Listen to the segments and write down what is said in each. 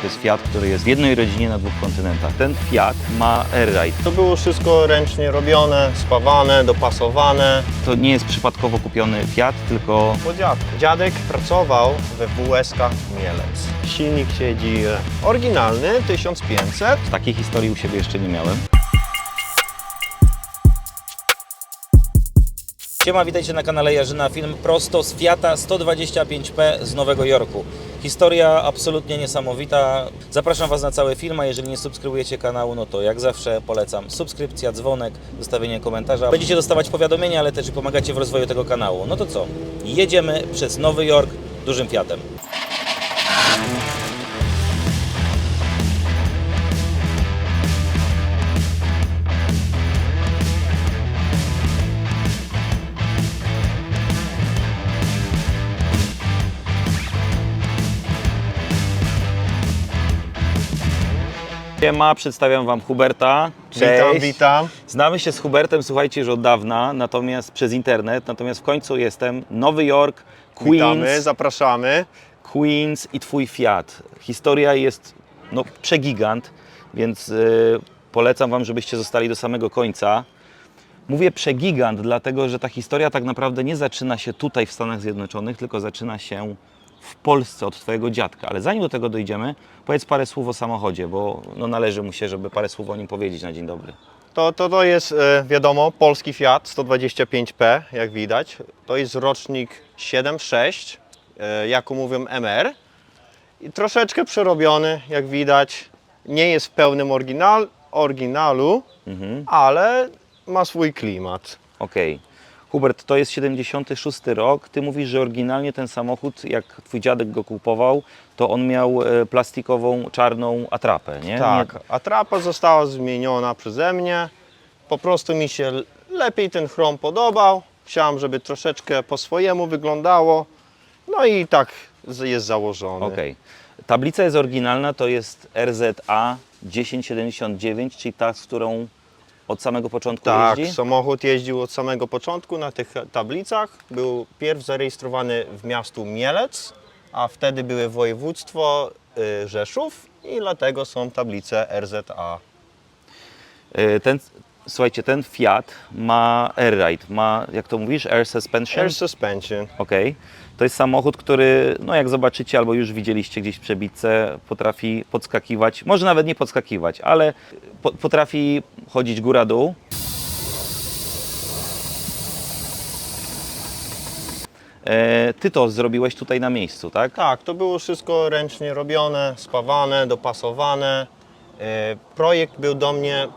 To jest Fiat, który jest w jednej rodzinie na dwóch kontynentach. Ten Fiat ma Airride. To było wszystko ręcznie robione, spawane, dopasowane. To nie jest przypadkowo kupiony Fiat, tylko Po dziadku. Dziadek pracował we WSK Mielec. Silnik siedzi oryginalny 1500. takiej historii u siebie jeszcze nie miałem. Siema, witajcie na kanale Jarzyna Film prosto z Fiata 125P z Nowego Jorku. Historia absolutnie niesamowita. Zapraszam Was na cały film, a jeżeli nie subskrybujecie kanału, no to jak zawsze polecam subskrypcja, dzwonek, zostawienie komentarza. Będziecie dostawać powiadomienia, ale też i pomagacie w rozwoju tego kanału. No to co? Jedziemy przez Nowy Jork dużym Fiatem. Siema, przedstawiam Wam Huberta. Witam, witam. Znamy się z Hubertem, słuchajcie, już od dawna, natomiast przez internet, natomiast w końcu jestem Nowy Jork, Witamy, Queens, zapraszamy. Queens i Twój Fiat. Historia jest no, przegigant, więc y, polecam Wam, żebyście zostali do samego końca. Mówię przegigant, dlatego że ta historia tak naprawdę nie zaczyna się tutaj w Stanach Zjednoczonych, tylko zaczyna się w Polsce od Twojego dziadka. Ale zanim do tego dojdziemy, powiedz parę słów o samochodzie, bo no, należy mu się, żeby parę słów o nim powiedzieć na dzień dobry. To, to, to jest, e, wiadomo, polski Fiat 125P, jak widać. To jest rocznik 7.6, e, jak mówią MR. I troszeczkę przerobiony, jak widać. Nie jest w pełnym oryginal, oryginalu, Mhm. ale ma swój klimat. Okej. Hubert, to jest 76 rok. Ty mówisz, że oryginalnie ten samochód, jak twój dziadek go kupował, to on miał e, plastikową, czarną atrapę, nie? Tak, atrapa została zmieniona przeze mnie. Po prostu mi się lepiej ten chrom podobał. Chciałem, żeby troszeczkę po swojemu wyglądało. No i tak jest założony. Nie? Okej. Tablica jest oryginalna, to jest RZA 1079, czyli ta, z którą od samego początku Tak, jeździ? samochód jeździł od samego początku na tych tablicach. Był pierw zarejestrowany w miastu Mielec, a wtedy były województwo y, Rzeszów i dlatego są tablice RZA. E, Ten, słuchajcie, ten Fiat ma Airride, ma, jak to mówisz, Air Suspension? Air suspension. Okej. To jest samochód, który, no jak zobaczycie, albo już widzieliście gdzieś w przebitce, potrafi podskakiwać, może nawet nie podskakiwać, ale po, potrafi chodzić góra-dół. E, ty to zrobiłeś tutaj na miejscu, tak? Tak, to było wszystko ręcznie robione, spawane, dopasowane. E, Projekt był do mnie e,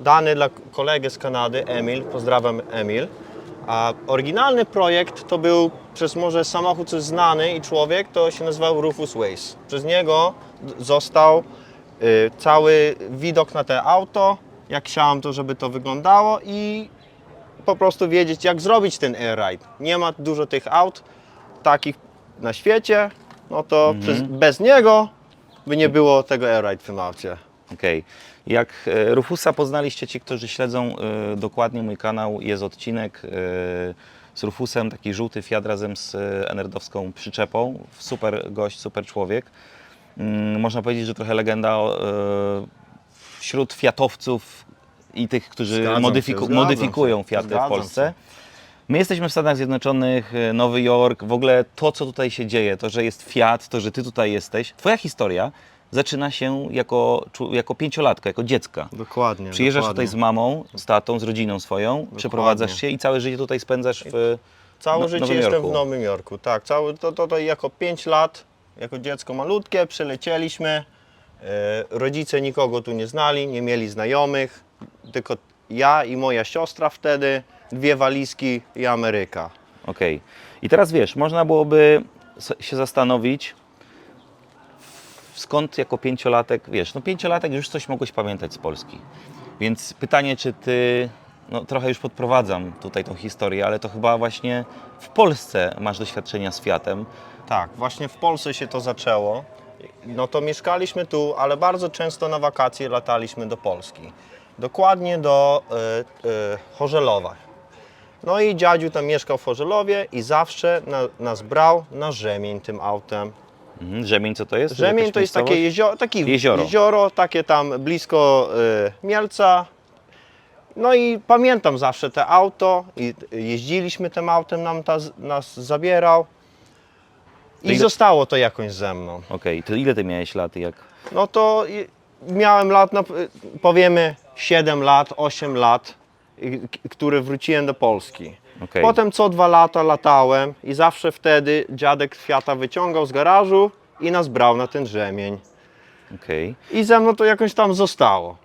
dany dla kolegi z Kanady, Emil, pozdrawiam Emil. A oryginalny projekt to był przez może samochód znany i człowiek, to się nazywał Rufus Waze. Przez niego został e, cały widok na te auto, jak chciałem to, żeby to wyglądało i po prostu wiedzieć, jak zrobić ten air ride. Nie ma dużo tych aut takich na świecie, no to przez, bez niego by nie było tego air ride w tym aucie. Okej. Jak e, Rufusa poznaliście ci, którzy śledzą e, dokładnie mój kanał, jest odcinek e, z Rufusem, taki żółty Fiat razem z enerdowską przyczepą. Super gość, super człowiek. Mm, Można powiedzieć, że trochę legenda e, wśród fiatowców i tych, którzy Zgadzam modyfiku- się, modyfikują się, Fiaty w Polsce. się. My jesteśmy w Stanach Zjednoczonych, Nowy Jork, w ogóle to, co tutaj się dzieje, to, że jest Fiat, to, że ty tutaj jesteś. Twoja historia zaczyna się jako, jako pięciolatka, jako dziecka. Dokładnie. Przyjeżdżasz dokładnie. tutaj z mamą, z tatą, z rodziną swoją, przeprowadzasz się i całe życie tutaj spędzasz w Całe no- życie Nowym jestem Jorku. w Nowym Jorku, tak. Całe, to, to, to jako 5 lat, jako dziecko malutkie, przylecieliśmy. E, rodzice nikogo tu nie znali, nie mieli znajomych, tylko ja i moja siostra wtedy, dwie walizki i Ameryka. Okej. I teraz wiesz, można byłoby się zastanowić, skąd jako pięciolatek, wiesz, no pięciolatek już coś mogłeś pamiętać z Polski. Więc pytanie, czy ty, no trochę już podprowadzam tutaj tą historię, ale to chyba właśnie w Polsce masz doświadczenia z Fiatem. Tak, właśnie w Polsce się to zaczęło. No to mieszkaliśmy tu, ale bardzo często na wakacje lataliśmy do Polski. Dokładnie do y, y, Chorzelowa. No i dziadziu tam mieszkał w Chorzelowie i zawsze na, nas brał na rzemień tym autem. Mhm. Rzemień co to jest? Rzemień Jakaś to jest takie miejscowość? jezioro, taki Jezioro. jezioro, takie tam blisko y, Mielca. No i pamiętam zawsze te auto i jeździliśmy tym autem, nam ta, nas zabierał. I ile- zostało to jakoś ze mną. Okej, to ile ty miałeś lat jak? No to i- miałem lat, na, powiemy 7 lat, 8 lat, y, k- które wróciłem do Polski. Okej. Potem co dwa lata latałem i zawsze wtedy dziadek Fiata wyciągał z garażu i nas brał na ten rzemień. Okej. I ze mną to jakoś tam zostało.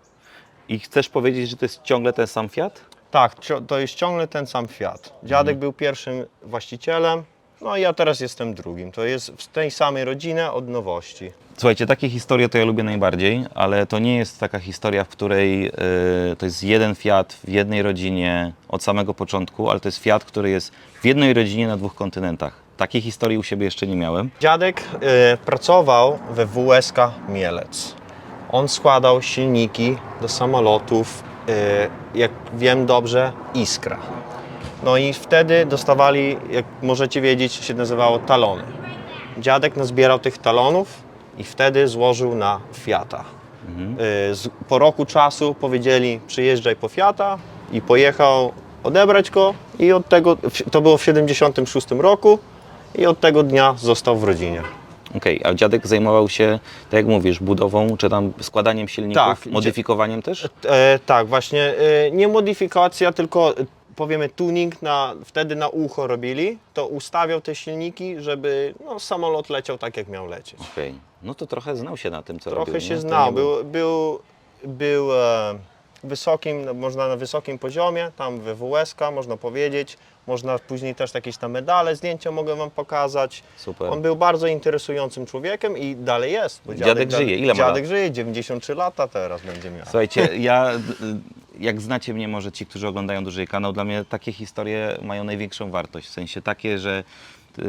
I chcesz powiedzieć, że to jest ciągle ten sam Fiat? Tak, to jest ciągle ten sam Fiat. Dziadek był pierwszym właścicielem, no i ja teraz jestem drugim. To jest z tej samej rodziny od nowości. Słuchajcie, takie historie to ja lubię najbardziej, ale to nie jest taka historia, w której y, to jest jeden Fiat w jednej rodzinie od samego początku, ale to jest Fiat, który jest w jednej rodzinie na dwóch kontynentach. Takiej historii u siebie jeszcze nie miałem. Dziadek y, pracował we WSK Mielec. On składał silniki do samolotów, y, jak wiem dobrze, Iskra. No i wtedy dostawali, jak możecie wiedzieć, się nazywało talony. Dziadek nazbierał tych talonów i wtedy złożył na Fiata. Y, z, po roku czasu powiedzieli przyjeżdżaj po Fiata i pojechał odebrać go i od tego, to było w 76 roku i od tego dnia został w rodzinie. Okej, a dziadek zajmował się, tak jak mówisz, budową, czy tam składaniem silników, Tak, modyfikowaniem też? E, tak, właśnie e, nie modyfikacja, tylko powiemy tuning na, wtedy na ucho robili, to ustawiał te silniki, żeby no, samolot leciał tak jak miał lecieć. Okej, no to trochę znał się na tym, co Trochę robił. się nie? To znał, nie był, był, był e, wysokim, no, można na wysokim poziomie, tam we WSK można powiedzieć, można później też jakieś tam medale, zdjęcia mogę Wam pokazać. Super. On był bardzo interesującym człowiekiem i dalej jest. Bo Dziadek żyje. Ile ma Dziadek lat? żyje, 93 lata teraz będzie miał. Słuchajcie, ja, jak znacie mnie, może ci, którzy oglądają duży kanał, dla mnie takie historie mają największą wartość. W sensie takie, że y,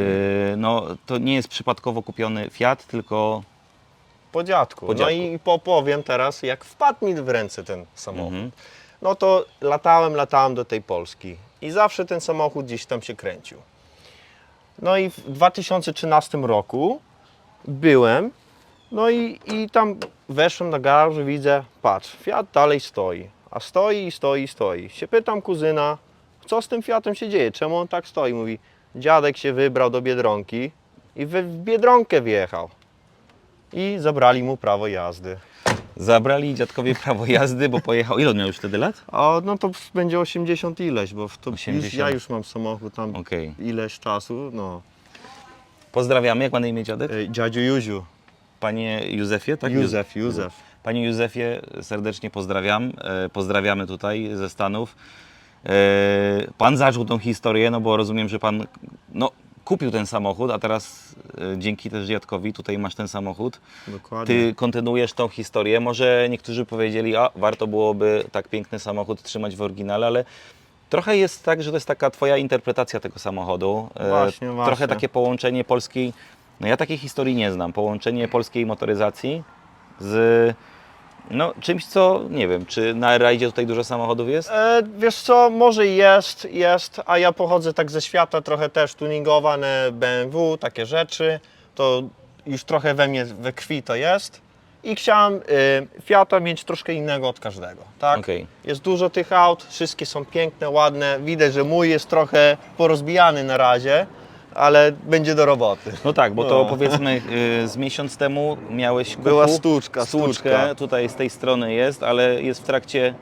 no, to nie jest przypadkowo kupiony Fiat, tylko Po dziadku. Po No dziadku. i popowiem teraz, jak wpadł mi w ręce ten samochód. Mhm. No to latałem, latałem do tej Polski i zawsze ten samochód gdzieś tam się kręcił. No i w 2013 roku byłem, no i, i tam weszłem na garaż widzę, patrz, Fiat dalej stoi, a stoi i stoi i stoi. Się pytam kuzyna, co z tym Fiatem się dzieje, czemu on tak stoi? Mówi, dziadek się wybrał do Biedronki i w, Biedronkę wjechał. I zabrali mu prawo jazdy. zabrali dziadkowie prawo jazdy, bo pojechał. Ile on miał już wtedy lat? A no to będzie 80 ileś, bo w to 80. Już, ja już mam samochód tam Okej. ileś czasu, no. Pozdrawiamy. Jak ma na imię dziadek? Dziadziu Józiu, Panie Józefie, tak? Józef, Józef. Panie Józefie, serdecznie pozdrawiam. E, Pozdrawiamy tutaj ze Stanów. E, Pan zaczął tą historię, no bo rozumiem, że pan no, kupił ten samochód, a teraz e, dzięki też dziadkowi tutaj masz ten samochód. Dokładnie. Ty kontynuujesz tą historię. Może niektórzy powiedzieli, a warto byłoby tak piękny samochód trzymać w oryginale, ale trochę jest tak, że to jest taka twoja interpretacja tego samochodu. Właśnie, właśnie. Trochę takie połączenie polskiej, no ja takiej historii nie znam, połączenie polskiej motoryzacji z no, czymś, co nie wiem, czy na rajdzie tutaj dużo samochodów jest? E, wiesz co, może jest, jest, a ja pochodzę tak ze świata trochę też tuningowane BMW, takie rzeczy, to już trochę we mnie we krwi to jest. I chciałem y, Fiata mieć troszkę innego od każdego, tak? Okej. Jest dużo tych aut, wszystkie są piękne, ładne. Widać, że mój jest trochę porozbijany na razie, ale będzie do roboty. No tak, bo to No. powiedzmy y, z miesiąc temu miałeś kupu, Była sztuczka, stłuczkę, sztuczka. tutaj z tej strony jest, ale jest w trakcie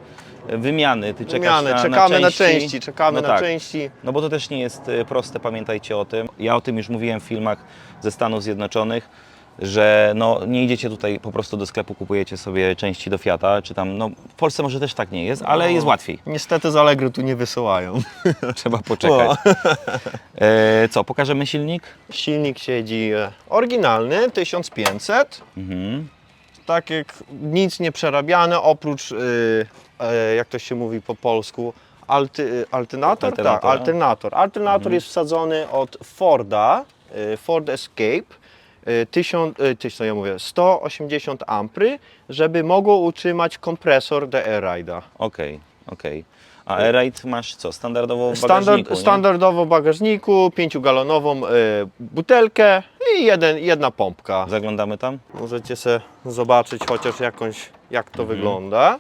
wymiany. Ty czekasz Wymiany, na, czekamy na na części, czekamy no na tak. części. No bo to też nie jest y, proste, pamiętajcie o tym. Ja o tym już mówiłem w filmach ze Stanów Zjednoczonych, że no, nie idziecie tutaj po prostu do sklepu, kupujecie sobie części do Fiata, czy tam, no w Polsce może też tak nie jest, ale No. jest łatwiej. Niestety z Allegro tu nie wysyłają. Trzeba poczekać. E, co, pokażemy silnik? Silnik siedzi e, oryginalny, 1500. Mhm. Tak jak nic nie przerabiane, oprócz, y, e, jak to się mówi po polsku, alty, alternator? Alternator, Tak, alternator. Alternator jest wsadzony od Forda, y, Ford Escape. Y, 1000, y, tyś- co ja mówię, 180 ampry, żeby mogło utrzymać kompresor do Airride'a. Okej, okej. A Airride masz co, standardowo w Standard, bagażniku, nie? standardowo w bagażniku, 5-galonową y, butelkę i jeden, jedna pompka. Zaglądamy tam? Możecie sobie zobaczyć chociaż jakąś, jak to wygląda.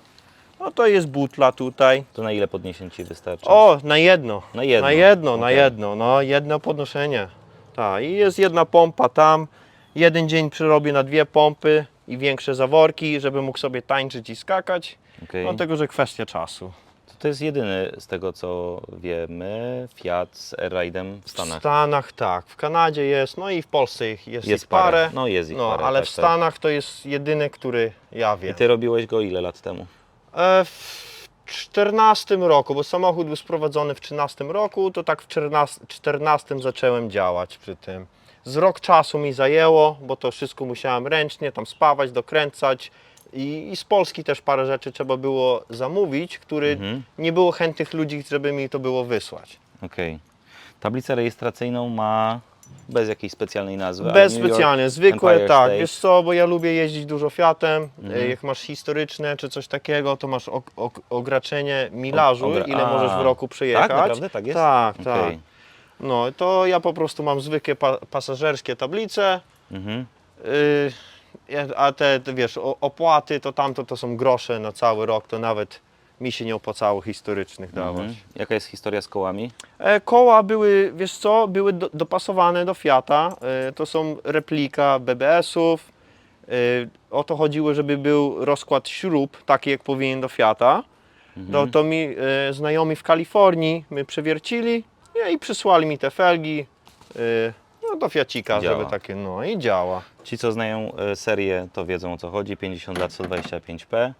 No to jest butla tutaj. To na ile podniesień Ci wystarczy? O, na jedno. Na jedno. Na jedno, na Okej. jedno. No, jedno podnoszenie. Tak, i jest jedna pompa tam. Jeden dzień przerobię na dwie pompy i większe zaworki, żeby mógł sobie tańczyć i skakać. Okej. Dlatego, że kwestia czasu. To, to jest jedyny z tego co wiemy Fiat z Air-Ride'em w W Stanach. Stanach tak, w Kanadzie jest, no i w Polsce ich jest, Jest ich parę. parę. No, jest ich no, parę, ale tak, w tak. Stanach to jest jedyny, który ja wiem. I Ty robiłeś go ile lat temu? E, w 14 roku, bo samochód był sprowadzony w 13 roku, to tak w 14, 14 zacząłem działać przy tym. Z rok czasu mi zajęło, bo to wszystko musiałem ręcznie tam spawać, dokręcać i, i z Polski też parę rzeczy trzeba było zamówić, który Mhm. nie było chętnych ludzi, żeby mi to było wysłać. Okej. Tablicę rejestracyjną ma bez jakiejś specjalnej nazwy. Bez specjalnie, zwykłe Empire tak, State. wiesz co, bo ja lubię jeździć dużo Fiatem, Mhm. Jak masz historyczne czy coś takiego, to masz ograniczenie milażu, ogra- ile możesz w roku przejechać. Tak, naprawdę? Tak jest? Tak, tak. No to ja po prostu mam zwykłe pa pasażerskie tablice, Mhm. y, a te, te wiesz, opłaty to tamto to są grosze na cały rok, to nawet mi się nie opłacało historycznych dawać. Mhm. Jaka jest historia z kołami? E, Koła były, wiesz co, były do, dopasowane do Fiata. E, To są replika BBS-ów. E, O to chodziło, żeby był rozkład śrub, taki jak powinien do Fiata. No, to mi e, znajomi w Kalifornii my przewiercili nie, i przysłali mi te felgi e, no, do Fiacika, Działa. żeby takie, no i działa. Ci, co znają e, serię, to wiedzą o co chodzi. 50 lat 125p.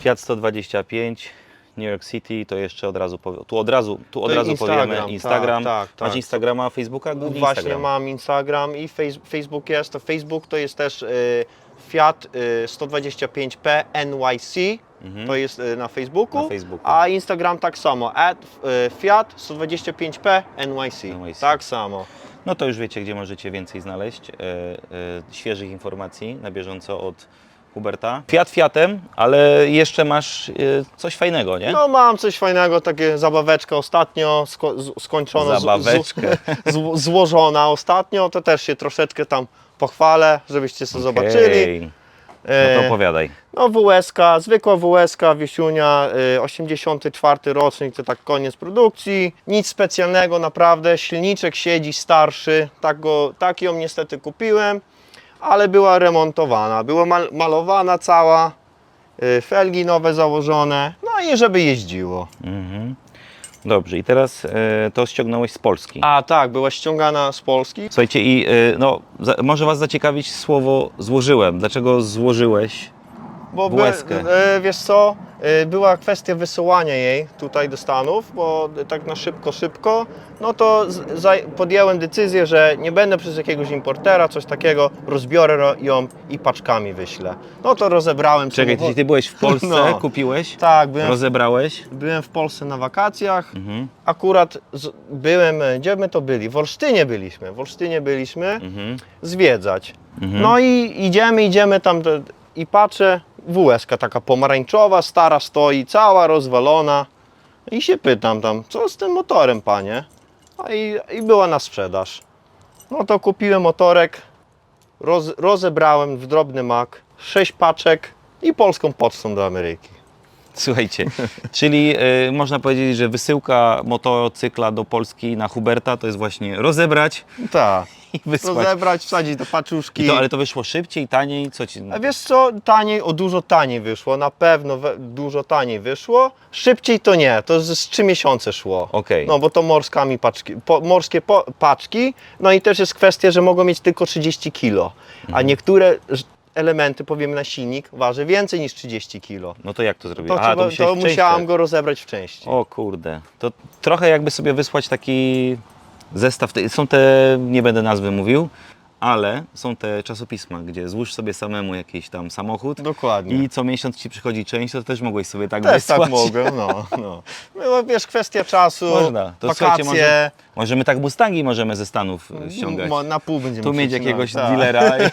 Fiat 125, New York City, to jeszcze od razu, powie- tu od razu, tu od To razu Instagram, powiemy tak, Instagram. tak, tak. Masz Instagrama, Facebooka, głównie Właśnie Instagram. mam Instagram i face, Facebook jest. To Facebook to jest też e, Fiat e, 125P NYC. To jest e, na Facebooku. Mhm. Na Facebooku. A Instagram tak samo. At, e, Fiat 125P NYC. NYC. Tak samo. No to już wiecie, gdzie możecie więcej znaleźć e, e, świeżych informacji na bieżąco od Huberta. Fiat Fiatem, ale jeszcze masz e, coś fajnego, nie? No mam coś fajnego, takie zabaweczka ostatnio sko- skończona. Zabaweczkę. Złożona ostatnio. To też się troszeczkę tam pochwalę, żebyście sobie zobaczyli. No to E, opowiadaj. No WSK, zwykła WSK Wiesiunia, y, 84 rocznik, to tak koniec produkcji. Nic specjalnego naprawdę, silniczek siedzi starszy, tak, go, tak ją niestety kupiłem, ale była remontowana, była mal, malowana cała, y, felgi nowe założone, no i żeby jeździło. Mhm. Dobrze, i teraz e, to ściągnąłeś z Polski. A tak, była ściągana z Polski. Słuchajcie, i e, no, za, może Was zaciekawić słowo złożyłem. Dlaczego złożyłeś? Bo by, Łezkę. e, wiesz co, e, była kwestia wysyłania jej tutaj do Stanów, bo tak na szybko, szybko, no to podjąłem decyzję, że nie będę przez jakiegoś importera, coś takiego, rozbiorę ro, ją i paczkami wyślę. No to rozebrałem Czekaj, ty, byłeś w Polsce, No. kupiłeś, Tak, byłem, rozebrałeś. byłem w Polsce na wakacjach, Mhm. akurat z, byłem, e, gdzie my to byli? W Olsztynie byliśmy, w Olsztynie byliśmy Mhm. zwiedzać. Mhm. No i idziemy, idziemy tam i patrzę, WSK taka pomarańczowa, stara stoi, cała rozwalona. I się pytam tam, co z tym motorem, panie? A i, i była na sprzedaż. No to kupiłem motorek, roz, rozebrałem w drobny mak, sześć paczek i polską pocztą do Ameryki. Słuchajcie, czyli e, można powiedzieć, że wysyłka motocykla do Polski na Huberta to jest właśnie rozebrać Tak, i wysłać. rozebrać, wsadzić do paczuszki. I to, ale to wyszło szybciej, taniej, co ci... A wiesz co, taniej, o dużo taniej wyszło, na pewno we, dużo taniej wyszło. Szybciej to nie, to z, z 3 miesiące szło. Okej. No bo to morskami paczki, po, morskie po, paczki, no i też jest kwestia, że mogą mieć tylko 30 kg, Mhm. a niektóre ż- elementy, powiemy na silnik, waży więcej niż 30 kg. No to jak to zrobiłeś? To, A, trzeba, to musiałam go rozebrać w części. O kurde, to trochę jakby sobie wysłać taki zestaw. te- Są te, nie będę nazwy mówił, ale są te czasopisma, gdzie złóż sobie samemu jakiś tam samochód Dokładnie. i co miesiąc ci przychodzi część, to też mogłeś sobie tak Też wysłać. tak mogę, no, no. no. Wiesz, kwestia czasu, Można. To wakacje. może, możemy tak Mustangi możemy ze Stanów e, ściągać. Na pół będziemy Tu mieć jakiegoś tak. dealera. i-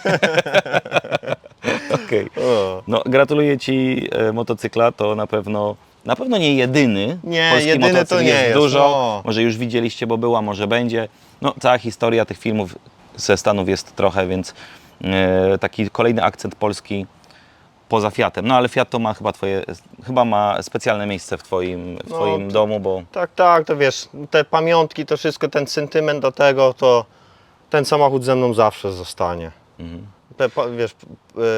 Okej. O. No, gratuluję Ci e, motocykla, to na pewno, na pewno nie jedyny. Nie, Polski jedyny to nie jest dużo. no. Może już widzieliście, bo była, może będzie. No, cała historia tych filmów ze Stanów jest trochę, więc e, taki kolejny akcent polski poza Fiatem. No ale Fiat to ma chyba twoje, chyba ma specjalne miejsce w twoim, w No, twoim domu, bo Tak, tak, to wiesz, te pamiątki, to wszystko, ten sentyment do tego, to ten samochód ze mną zawsze zostanie. Te, pa- wiesz,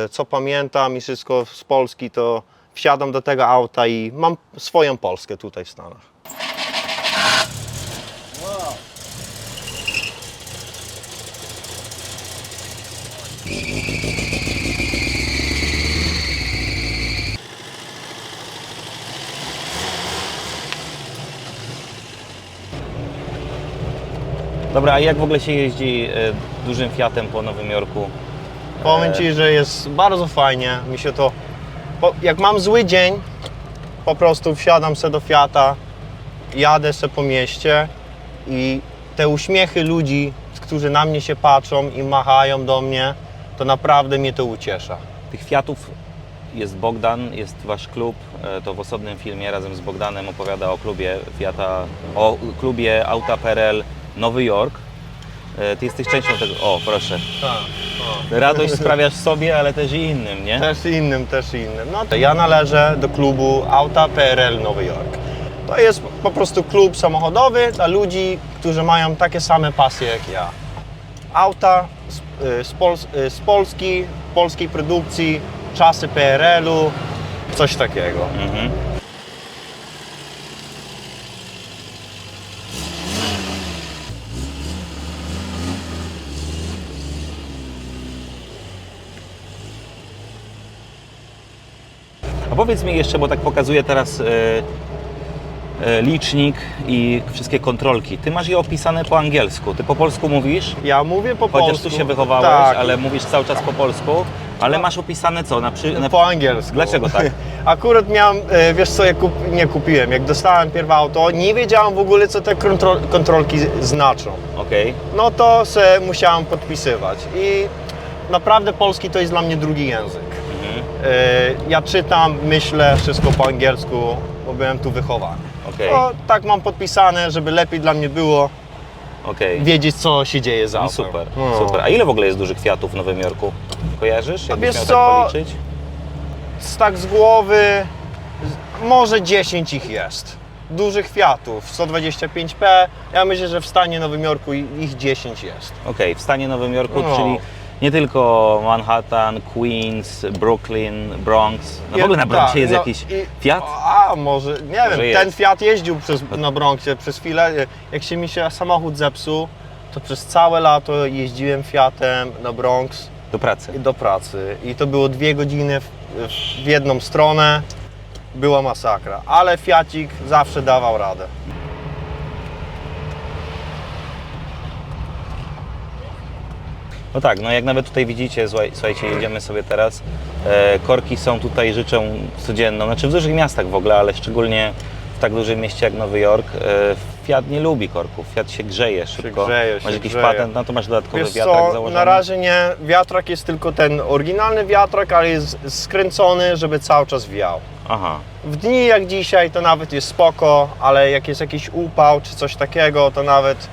e, co pamiętam i wszystko z Polski, to wsiadam do tego auta i mam swoją Polskę tutaj w Stanach. Dobra, a jak w ogóle się jeździ e, dużym Fiatem po Nowym Jorku? Powiem Ci, że jest bardzo fajnie, mi się to... Po, jak mam zły dzień, po prostu wsiadam se do Fiata, jadę se po mieście i te uśmiechy ludzi, którzy na mnie się patrzą i machają do mnie, to naprawdę mnie to uciesza. Tych Fiatów jest Bogdan, jest wasz klub. E, To w osobnym filmie razem z Bogdanem opowiada o klubie Fiata, o klubie Auta PRL Nowy Jork. E, Ty jesteś częścią tego. O, proszę. Tak, Radość sprawiasz sobie, ale też i innym, nie? Też innym, też innym. No to ja należę do klubu Auta PRL Nowy Jork. To jest po prostu klub samochodowy dla ludzi, którzy mają takie same pasje jak ja. Auta z, y, z, Pols y, z Polski, polskiej produkcji, czasy PRL-u, coś takiego. Mhm. Powiedz mi jeszcze, bo tak pokazuję teraz e, e, licznik i wszystkie kontrolki. Ty masz je opisane po angielsku. Ty po polsku mówisz? Ja mówię po Chociaż polsku. tu się wychowałeś, tak, ale mówisz cały czas po polsku. Ale masz opisane co? Na przy... na... po angielsku. Dlaczego tak? Akurat miałem, e, wiesz co, ja kup, nie kupiłem. Jak dostałem pierwsze auto, nie wiedziałem w ogóle, co te kontrol, kontrolki znaczą. Okej. no to se musiałem podpisywać. I naprawdę polski to jest dla mnie drugi język. E, Ja czytam, myślę wszystko po angielsku, bo byłem tu wychowany. Okej. No, tak mam podpisane, żeby lepiej dla mnie było Okej. wiedzieć, co się dzieje za No autem. super, No. super. A ile w ogóle jest dużych Fiatów w Nowym Jorku? Kojarzysz? Jakbyś wiesz miał co? tak policzyć? Z tak z głowy, może 10 ich jest. Dużych Fiatów, 125P. Ja myślę, że w stanie Nowym Jorku ich 10 jest. Okej, w stanie Nowym Jorku, No. czyli nie tylko Manhattan, Queens, Brooklyn, Bronx. No w ogóle na Tak, Bronxie jest no jakiś i- Fiat? A, może, nie wiem, jest. ten Fiat jeździł przez, na Bronxie przez chwilę. Jak się mi się samochód zepsuł, to przez całe lato jeździłem Fiatem na Bronx Do pracy. i do pracy. I to było dwie godziny w, w jedną stronę. Była masakra, ale Fiacik zawsze dawał radę. No tak, no jak nawet tutaj widzicie, słuchaj- słuchajcie, jedziemy sobie teraz. E, korki są tutaj życzą codzienną, znaczy w dużych miastach w ogóle, ale szczególnie w tak dużym mieście jak Nowy Jork. E, Fiat nie lubi korków, Fiat się grzeje szybko. grzeje, masz się jakiś grzeje. patent, no to masz dodatkowy Wiesz wiatrak co, założony? na razie nie. Wiatrak jest tylko ten oryginalny wiatrak, ale jest skręcony, żeby cały czas wiał. Aha, W dni jak dzisiaj to nawet jest spoko, ale jak jest jakiś upał czy coś takiego, to nawet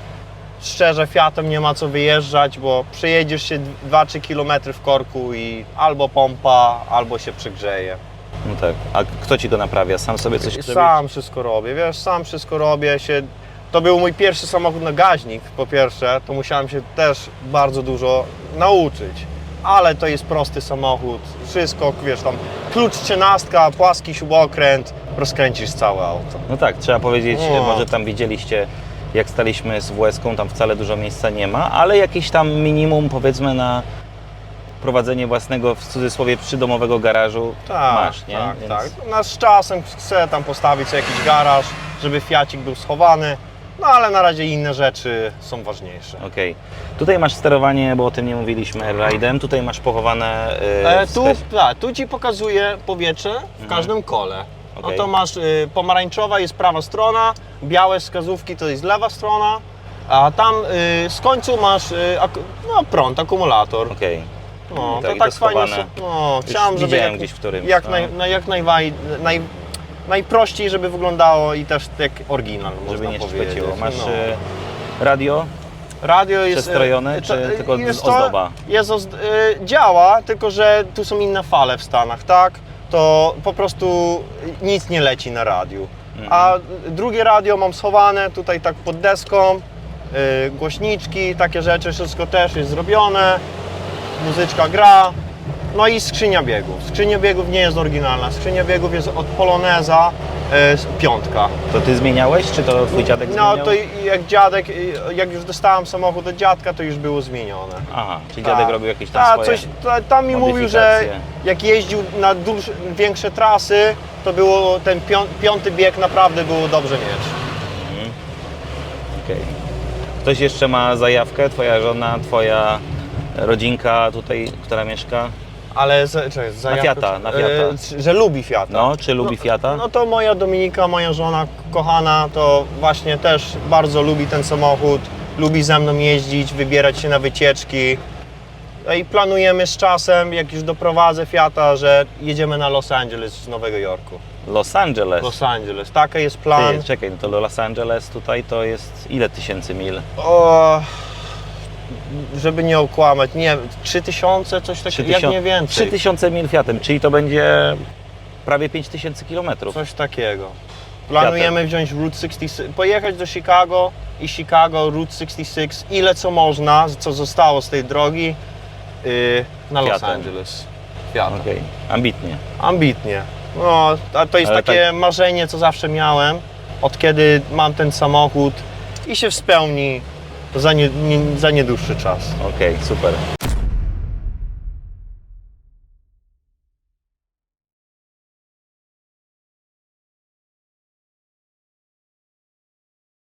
szczerze Fiatem nie ma co wyjeżdżać, bo przejedziesz się 2-3 km w korku i albo pompa, albo się przegrzeje. no tak. A kto ci go naprawia? Sam sobie coś zrobisz? Sam wszystko robię, wiesz, sam wszystko robię się. To był mój pierwszy samochód na gaźnik, po pierwsze, to musiałem się też bardzo dużo nauczyć. Ale to jest prosty samochód, wszystko, wiesz, tam klucz trzynastka, płaski śrubokręt, rozkręcisz całe auto. No tak, trzeba powiedzieć, No. może tam widzieliście, jak staliśmy z WS-ką, tam wcale dużo miejsca nie ma, ale jakieś tam minimum powiedzmy na prowadzenie własnego, w cudzysłowie, przydomowego garażu Tak, masz, nie? tak, Więc- tak. No, z czasem chcę tam postawić sobie jakiś garaż, żeby Fiacik był schowany, no ale na razie inne rzeczy są ważniejsze. Okej. Tutaj masz sterowanie, bo o tym nie mówiliśmy, airride'em. Tutaj masz pochowane... Yy, E, tu, tak, tu Ci pokazuję powietrze w każdym kole. No Okej. to masz y, pomarańczowa jest prawa strona, białe wskazówki to jest lewa strona, a tam y, z końcu masz y, ak- no, prąd, akumulator. Okej. No, tak, to i tak to fajnie. schowane. No, chciałem, żeby jak, gdzieś w którymś, jak, no. naj, na, jak najwaj, naj, najprościej, żeby wyglądało i też jak oryginal, Żeby można nie powiedzieć. szpeciło. Masz no. yy, radio, Radio jest... Przestrojone, e, czy to- tylko jest ozdoba? Jest ozd- działa, tylko że tu są inne fale w Stanach, tak? To po prostu nic nie leci na radiu. A drugie radio mam schowane tutaj tak pod deską, e, głośniczki, takie rzeczy, wszystko też jest zrobione, muzyczka gra. No i skrzynia biegów. Skrzynia biegów nie jest oryginalna. Skrzynia biegów jest od Poloneza, piątka. To ty zmieniałeś, czy to twój dziadek No zmieniał? to i- jak dziadek, jak już dostałem samochód od dziadka, to już było zmienione. Aha, czyli dziadek Tak. robił jakieś tam Ta, swoje... coś, ta, tam mi mówił, że jak jeździł na dłuższe, większe trasy, to było ten pią, piąty bieg naprawdę było dobrze mieć. Okej. Ktoś jeszcze ma zajawkę? Twoja żona, twoja rodzinka tutaj, która mieszka? Ale za, czekaj, za Fiata, na Fiata. E, że lubi Fiata. No, czy lubi no, Fiata? No to moja Dominika, moja żona kochana, to właśnie też bardzo lubi ten samochód, lubi ze mną jeździć, wybierać się na wycieczki. No i planujemy z czasem, jak już doprowadzę Fiata, że jedziemy na Los Angeles z Nowego Jorku. Los Angeles. Los Angeles, taki jest plan. Ty, czekaj, no to Los Angeles tutaj to jest ile tysięcy mil? O, żeby nie okłamać, nie wiem, 3000, coś takiego, jak nie więcej. 3000 mil Fiatem, czyli to będzie prawie 5000 kilometrów. Coś takiego. Planujemy wziąć Route 66, pojechać do Chicago i Chicago, Route 66, ile co można, co zostało z tej drogi, yy, na Los Fiatem. Angeles. Fiatem. Okej, ambitnie. Ambitnie. No, a to jest Ale takie tak- marzenie, co zawsze miałem, od kiedy mam ten samochód i się spełni za, nie, nie, za niedłuższy czas. Okej, super.